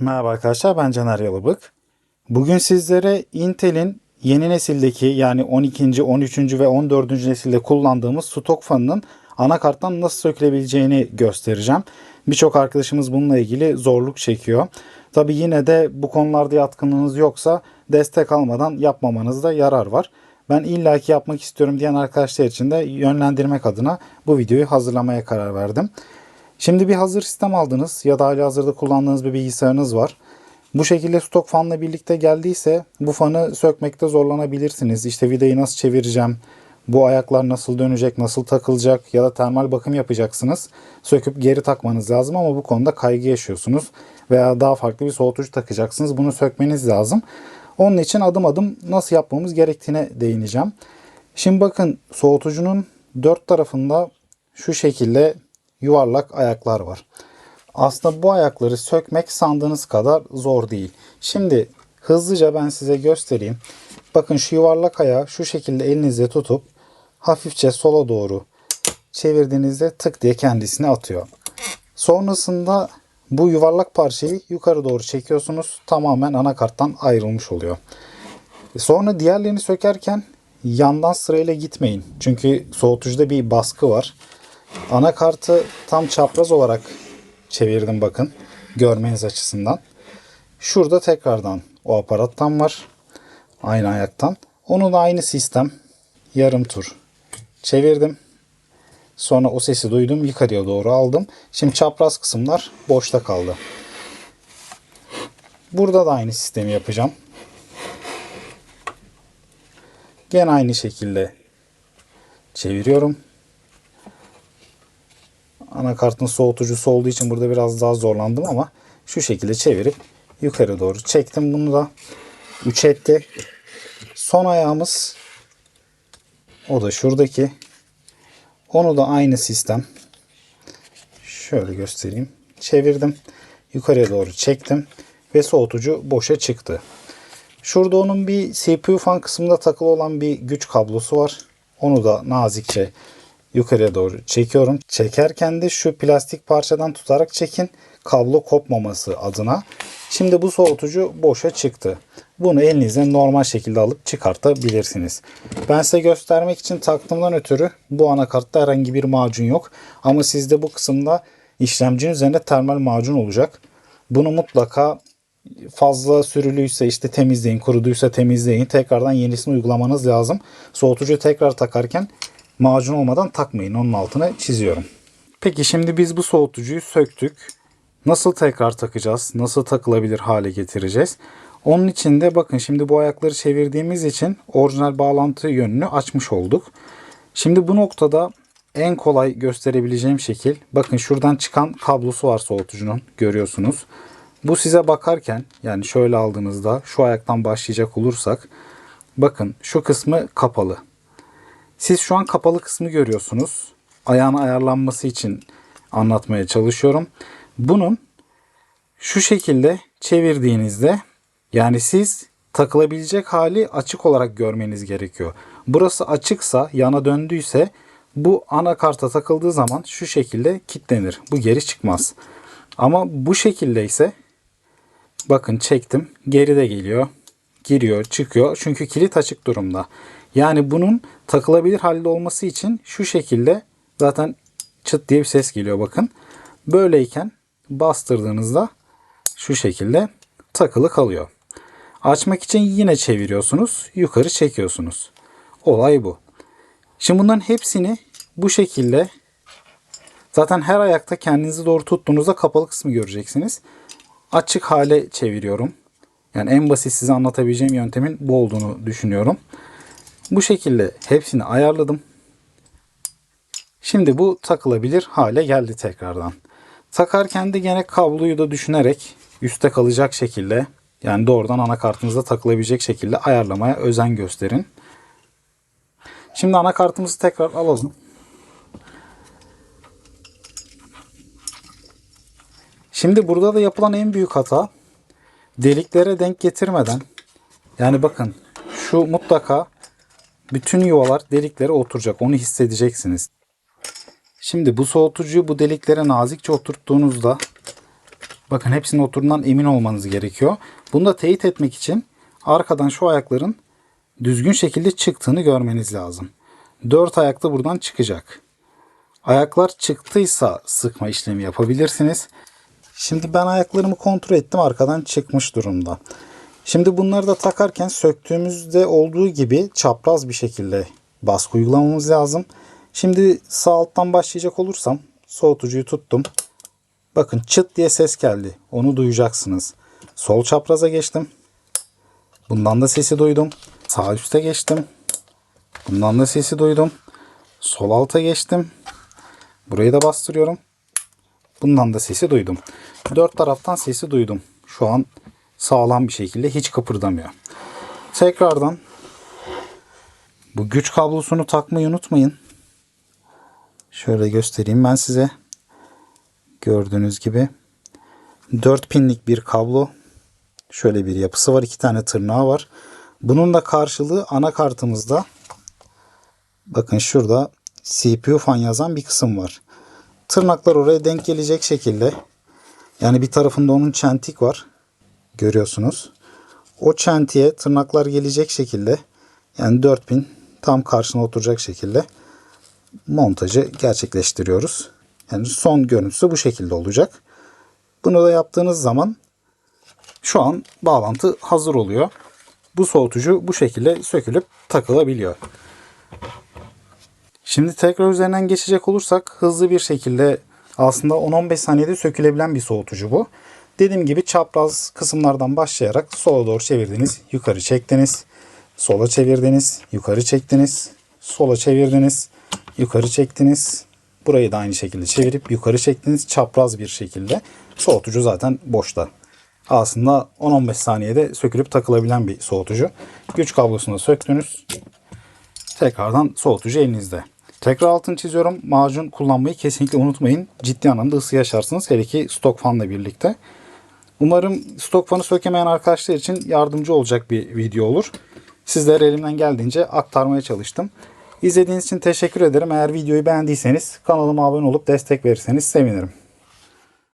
Merhaba arkadaşlar ben Caner Yalıbık. Bugün sizlere Intel'in yeni nesildeki yani 12. 13. ve 14. nesilde kullandığımız stok fanının anakarttan nasıl sökülebileceğini göstereceğim. Birçok arkadaşımız bununla ilgili zorluk çekiyor. Tabi yine de bu konularda yatkınlığınız yoksa destek almadan yapmamanızda yarar var. Ben illaki yapmak istiyorum diyen arkadaşlar için de yönlendirmek adına bu videoyu hazırlamaya karar verdim. Şimdi bir hazır sistem aldınız ya da hali hazırda kullandığınız bir bilgisayarınız var. Bu şekilde stok fanla birlikte geldiyse bu fanı sökmekte zorlanabilirsiniz. İşte vidayı nasıl çevireceğim, bu ayaklar nasıl dönecek, nasıl takılacak ya da termal bakım yapacaksınız. Söküp geri takmanız lazım ama bu konuda kaygı yaşıyorsunuz. Veya daha farklı bir soğutucu takacaksınız. Bunu sökmeniz lazım. Onun için adım adım nasıl yapmamız gerektiğine değineceğim. Şimdi bakın soğutucunun dört tarafında şu şekilde yuvarlak ayaklar var. Aslında bu ayakları sökmek sandığınız kadar zor değil. Şimdi hızlıca ben size göstereyim. Bakın şu yuvarlak ayağı şu şekilde elinizde tutup hafifçe sola doğru çevirdiğinizde tık diye kendisini atıyor. Sonrasında bu yuvarlak parçayı yukarı doğru çekiyorsunuz. Tamamen anakarttan ayrılmış oluyor. Sonra diğerlerini sökerken yandan sırayla gitmeyin. Çünkü soğutucuda bir baskı var. Anakartı tam çapraz olarak çevirdim bakın. Görmeniz açısından. Şurada tekrardan o aparattan var. Aynı ayaktan. Onu da aynı sistem. Yarım tur çevirdim. Sonra o sesi duydum. Yukarıya doğru aldım. Şimdi çapraz kısımlar boşta kaldı. Burada da aynı sistemi yapacağım. Gene aynı şekilde çeviriyorum. Anakartın soğutucusu olduğu için burada biraz daha zorlandım ama şu şekilde çevirip yukarı doğru çektim bunu da 3 etti. Son ayağımız o da şuradaki. Onu da aynı sistem. Şöyle göstereyim. Çevirdim. Yukarıya doğru çektim. Ve soğutucu boşa çıktı. Şurada onun bir CPU fan kısmında takılı olan bir güç kablosu var. Onu da nazikçe yukarıya doğru çekiyorum. Çekerken de şu plastik parçadan tutarak çekin. Kablo kopmaması adına. Şimdi bu soğutucu boşa çıktı. Bunu elinizle normal şekilde alıp çıkartabilirsiniz. Ben size göstermek için taktığımdan ötürü bu anakartta herhangi bir macun yok. Ama sizde bu kısımda işlemcinin üzerinde termal macun olacak. Bunu mutlaka fazla sürülüyse işte temizleyin, kuruduysa temizleyin. Tekrardan yenisini uygulamanız lazım. Soğutucuyu tekrar takarken macun olmadan takmayın. Onun altına çiziyorum. Peki şimdi biz bu soğutucuyu söktük. Nasıl tekrar takacağız? Nasıl takılabilir hale getireceğiz? Onun için de bakın şimdi bu ayakları çevirdiğimiz için orijinal bağlantı yönünü açmış olduk. Şimdi bu noktada en kolay gösterebileceğim şekil bakın şuradan çıkan kablosu var soğutucunun görüyorsunuz. Bu size bakarken yani şöyle aldığınızda şu ayaktan başlayacak olursak bakın şu kısmı kapalı. Siz şu an kapalı kısmı görüyorsunuz. Ayağın ayarlanması için anlatmaya çalışıyorum. Bunun şu şekilde çevirdiğinizde yani siz takılabilecek hali açık olarak görmeniz gerekiyor. Burası açıksa yana döndüyse bu anakarta takıldığı zaman şu şekilde kilitlenir. Bu geri çıkmaz. Ama bu şekilde ise bakın çektim geride geliyor. Giriyor çıkıyor çünkü kilit açık durumda. Yani bunun takılabilir halde olması için şu şekilde zaten çıt diye bir ses geliyor bakın. Böyleyken bastırdığınızda şu şekilde takılı kalıyor. Açmak için yine çeviriyorsunuz. Yukarı çekiyorsunuz. Olay bu. Şimdi bunların hepsini bu şekilde zaten her ayakta kendinizi doğru tuttuğunuzda kapalı kısmı göreceksiniz. Açık hale çeviriyorum. Yani en basit size anlatabileceğim yöntemin bu olduğunu düşünüyorum. Bu şekilde hepsini ayarladım. Şimdi bu takılabilir hale geldi tekrardan. Takarken de gene kabloyu da düşünerek üstte kalacak şekilde yani doğrudan anakartınıza takılabilecek şekilde ayarlamaya özen gösterin. Şimdi anakartımızı tekrar alalım. Şimdi burada da yapılan en büyük hata deliklere denk getirmeden yani bakın şu mutlaka bütün yuvalar deliklere oturacak. Onu hissedeceksiniz. Şimdi bu soğutucuyu bu deliklere nazikçe oturttuğunuzda bakın hepsinin oturduğundan emin olmanız gerekiyor. Bunu da teyit etmek için arkadan şu ayakların düzgün şekilde çıktığını görmeniz lazım. Dört ayak da buradan çıkacak. Ayaklar çıktıysa sıkma işlemi yapabilirsiniz. Şimdi ben ayaklarımı kontrol ettim arkadan çıkmış durumda. Şimdi bunları da takarken söktüğümüzde olduğu gibi çapraz bir şekilde baskı uygulamamız lazım. Şimdi sağ alttan başlayacak olursam soğutucuyu tuttum. Bakın çıt diye ses geldi. Onu duyacaksınız. Sol çapraza geçtim. Bundan da sesi duydum. Sağ üste geçtim. Bundan da sesi duydum. Sol alta geçtim. Burayı da bastırıyorum. Bundan da sesi duydum. Dört taraftan sesi duydum. Şu an sağlam bir şekilde hiç kıpırdamıyor. Tekrardan bu güç kablosunu takmayı unutmayın. Şöyle göstereyim ben size. Gördüğünüz gibi 4 pinlik bir kablo. Şöyle bir yapısı var. iki tane tırnağı var. Bunun da karşılığı anakartımızda bakın şurada CPU fan yazan bir kısım var. Tırnaklar oraya denk gelecek şekilde yani bir tarafında onun çentik var. Görüyorsunuz. O çentiğe tırnaklar gelecek şekilde yani 4000 tam karşına oturacak şekilde montajı gerçekleştiriyoruz. Yani son görüntüsü bu şekilde olacak. Bunu da yaptığınız zaman şu an bağlantı hazır oluyor. Bu soğutucu bu şekilde sökülüp takılabiliyor. Şimdi tekrar üzerinden geçecek olursak hızlı bir şekilde aslında 10-15 saniyede sökülebilen bir soğutucu bu. Dediğim gibi çapraz kısımlardan başlayarak sola doğru çevirdiniz, yukarı çektiniz, sola çevirdiniz, yukarı çektiniz, sola çevirdiniz, yukarı çektiniz. Burayı da aynı şekilde çevirip yukarı çektiniz çapraz bir şekilde. Soğutucu zaten boşta. Aslında 10-15 saniyede sökülüp takılabilen bir soğutucu. Güç kablosunu söktünüz. Tekrardan soğutucu elinizde. Tekrar altını çiziyorum. Macun kullanmayı kesinlikle unutmayın. Ciddi anlamda ısı yaşarsınız. Hele ki stok fanla birlikte. Umarım stok fanı sökemeyen arkadaşlar için yardımcı olacak bir video olur. Sizlere elimden geldiğince aktarmaya çalıştım. İzlediğiniz için teşekkür ederim. Eğer videoyu beğendiyseniz kanalıma abone olup destek verirseniz sevinirim.